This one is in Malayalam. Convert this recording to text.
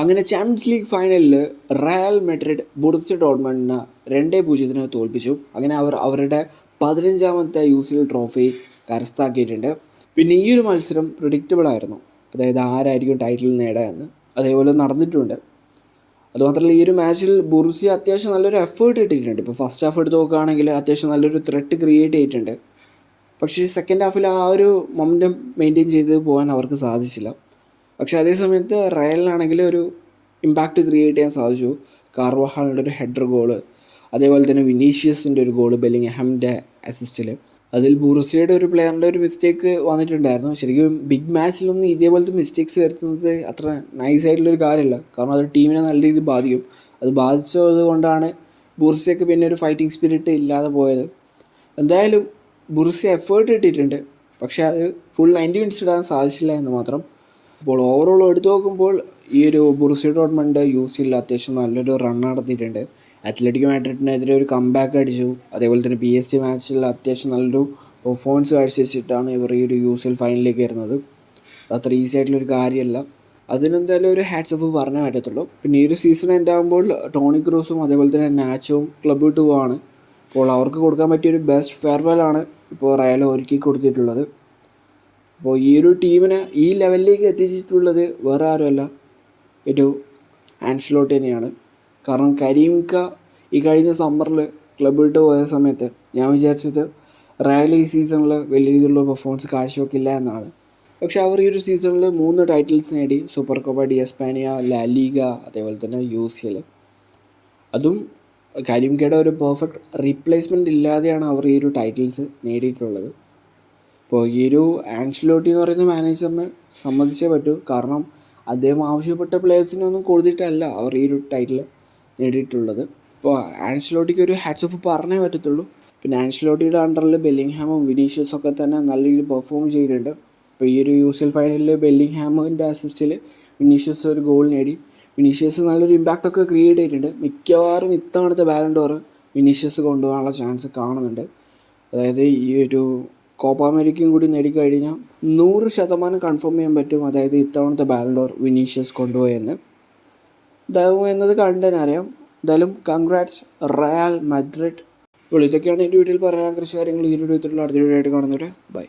അങ്ങനെ ചാമ്പ്യൻസ് ലീഗ് ഫൈനലിൽ റയൽ മെഡ്രിഡ് ബുർസി ഡോർമണ്ടിനെ രണ്ടേ പൂജ്യത്തിന് തോൽപ്പിച്ചു. അങ്ങനെ അവർ അവരുടെ പതിനഞ്ചാമത്തെ യു സി എൽ ട്രോഫി കരസ്ഥാക്കിയിട്ടുണ്ട്. പിന്നെ ഈ ഒരു മത്സരം പ്രിഡിക്റ്റബിൾ ആയിരുന്നു. അതായത് ആരായിരിക്കും ടൈറ്റിൽ നേടുക എന്ന് അതേപോലെ നടന്നിട്ടുണ്ട്. അതുമാത്രമല്ല ഈ ഒരു മാച്ചിൽ ബുർസി അത്യാവശ്യം നല്ലൊരു എഫേർട്ട് ഇട്ടിട്ടുണ്ട്. ഇപ്പോൾ ഫസ്റ്റ് ഹാഫ് എടുത്ത് നോക്കുകയാണെങ്കിൽ അത്യാവശ്യം നല്ലൊരു ത്രെട്ട് ക്രിയേറ്റ് ചെയ്തിട്ടുണ്ട്. പക്ഷേ സെക്കൻഡ് ഹാഫിൽ ആ ഒരു മൊമെന്റം മെയിന്റെയിൻ ചെയ്ത് പോകാൻ അവർക്ക് സാധിച്ചില്ല. പക്ഷേ അതേ സമയത്ത് റയലിനാണെങ്കിൽ ഒരു ഇമ്പാക്റ്റ് ക്രിയേറ്റ് ചെയ്യാൻ സാധിച്ചു. കാർവഹാളിന്റെ ഒരു ഹെഡർ ഗോൾ അതേപോലെ തന്നെ വിനീഷ്യസിന്റെ ഒരു ഗോൾ ബെല്ലിംഗ്ഹാമിന്റെ അസിസ്റ്റിൽ അതിൽ ബുറുസിയുടെ ഒരു പ്ലെയറിന്റെ ഒരു മിസ്റ്റേക്ക് വന്നിട്ടുണ്ടായിരുന്നു. ശരിക്കും ബിഗ് മാച്ചിലൊന്നും ഇതേപോലത്തെ മിസ്റ്റേക്സ് വരുത്തുന്നത് അത്ര നൈസ് ആയിട്ടുള്ളൊരു കാര്യമല്ല. കാരണം അത് ടീമിനെ നല്ല രീതിയിൽ ബാധിക്കും. അത് ബാധിച്ചത് കൊണ്ടാണ് ബുർസിയൊക്കെ പിന്നെ ഒരു ഫൈറ്റിംഗ് സ്പിരിറ്റ് ഇല്ലാതെ പോയത്. എന്തായാലും ബുർസി എഫേർട്ട് ഇട്ടിട്ടുണ്ട്. പക്ഷേ അത് ഫുൾ നയന്റി മിനിറ്റ്സ് ഇടാൻ സാധിച്ചില്ല എന്ന് മാത്രം. അപ്പോൾ ഓവറോൾ എടുത്തു നോക്കുമ്പോൾ ഈ ഒരു ബുർസി ഡോട്ട്മണ്ട് യു ഇല്ല അത്യാവശ്യം നല്ലൊരു റൺ നടത്തിയിട്ടുണ്ട്. അത്ലറ്റിക് മാഡ്രിഡിനെതിരെ ഒരു കംബാക്ക് അടിച്ചു. അതേപോലെ തന്നെ പി എസ് ടി മാച്ചിൽ അത്യാവശ്യം നല്ലൊരു പെർഫോമൻസ് കാഴ്ചവെച്ചിട്ടാണ് ഇവർ ഈ ഒരു യു സി എൽ ഫൈനലിലേക്ക് വരുന്നത്. അത്ര ഈസി ആയിട്ടുള്ളൊരു കാര്യമല്ല. അതിനെന്തായാലും ഒരു ഹാറ്റ്സ് ഓഫ് പറഞ്ഞേ പറ്റത്തുള്ളൂ. പിന്നെ ഈ ഒരു സീസൺ എന്റെ ആകുമ്പോൾ ടോണി ക്രൂസും അതേപോലെ തന്നെ നാച്ചും ക്ലബ് വിട്ട് പോവാണ്. അപ്പോൾ അവർക്ക് കൊടുക്കാൻ പറ്റിയ ഒരു ബെസ്റ്റ് ഫെയർവെൽ ആണ് ഇപ്പോൾ റയൽ ഒരുക്കി കൊടുത്തിട്ടുള്ളത്. അപ്പോൾ ഈ ഒരു ടീമിനെ ഈ ലെവലിലേക്ക് എത്തിച്ചിട്ടുള്ളത് വേറെ ആരുമല്ല. ഒരു ആൻസ്ലോട്ട് തന്നെയാണ്. കാരണം കരീംക ഈ കഴിഞ്ഞ സമ്മറിൽ ക്ലബ് വിട്ട് പോയ സമയത്ത് ഞാൻ വിചാരിച്ചത് റയൽ ഈ സീസണിൽ വലിയ രീതിയിലുള്ള പെർഫോമൻസ് കാഴ്ചവെക്കില്ല എന്നാണ്. പക്ഷെ അവർ ഈ ഒരു സീസണിൽ മൂന്ന് ടൈറ്റിൽസ് നേടി. Super Copa de España LaLiga അതേപോലെ തന്നെ യു സി എൽ അതും കരീംകയുടെ ഒരു പെർഫെക്റ്റ് റീപ്ലേസ്മെന്റ് ഇല്ലാതെയാണ് അവർ ഈ ഒരു ടൈറ്റിൽസ് നേടിയിട്ടുള്ളത്. ഇപ്പോൾ ഈ ഒരു ആൻഷലോട്ടി എന്ന് പറയുന്ന മാനേജറിനെ സമ്മതിച്ചേ പറ്റൂ. കാരണം അദ്ദേഹം ആവശ്യപ്പെട്ട പ്ലേയേഴ്സിനൊന്നും കൊടുത്തിട്ടല്ല അവർ ഈ ഒരു ടൈറ്റിൽ നേടിയിട്ടുള്ളത്. ഇപ്പോൾ ആൻഷലോട്ടിക്ക് ഒരു ഹാറ്റ്സ് ഓഫ് പറഞ്ഞേ പറ്റത്തുള്ളൂ. പിന്നെ ആൻഷലോട്ടിയുടെ അണ്ടറിൽ ബെല്ലിംഗ്ഹാമും വിനീഷ്യസും ഒക്കെ തന്നെ നല്ല രീതിയിൽ പെർഫോം ചെയ്തിട്ടുണ്ട്. ഇപ്പോൾ ഈ ഒരു യു സി എൽ ഫൈനലിൽ ബെല്ലിംഗ്ഹാമിന്റെ അസിസ്റ്റിൽ വിനീഷ്യസ് ഒരു ഗോൾ നേടി. വിനീഷ്യസ് നല്ലൊരു ഇമ്പാക്റ്റ് ഒക്കെ ക്രിയേറ്റ് ചെയ്തിട്ടുണ്ട്. മിക്കവാറും ഇത്തവണത്തെ ബാലൻഡോർ വിനീഷ്യസ് കൊണ്ടുപോകാനുള്ള ചാൻസ് കാണുന്നുണ്ട്. അതായത് ഈ ഒരു കോപ്പ അമേരിക്കയും കൂടി നേടിക്കഴിഞ്ഞാൽ നൂറ് ശതമാനം കൺഫേം ചെയ്യാൻ പറ്റും. അതായത് ഇത്തവണത്തെ ബാലൻഡോർ വിനീഷ്യസ് കൊണ്ടുപോയെന്ന്. ദൈവം എന്നത് കണ്ടതിന് അറിയാം എന്തായാലും കൺഗ്രാറ്റ്സ് റയൽ മദ്രിഡ് അപ്പോൾ ഇതൊക്കെയാണ് എന്റെ വീട്ടിൽ പറയാൻ കുറച്ച് കാര്യങ്ങൾ. ഈ ഒരു വിധത്തിലുള്ള അടുത്ത വീഡിയോ ആയിട്ട് കാണുന്നവരെ ബൈ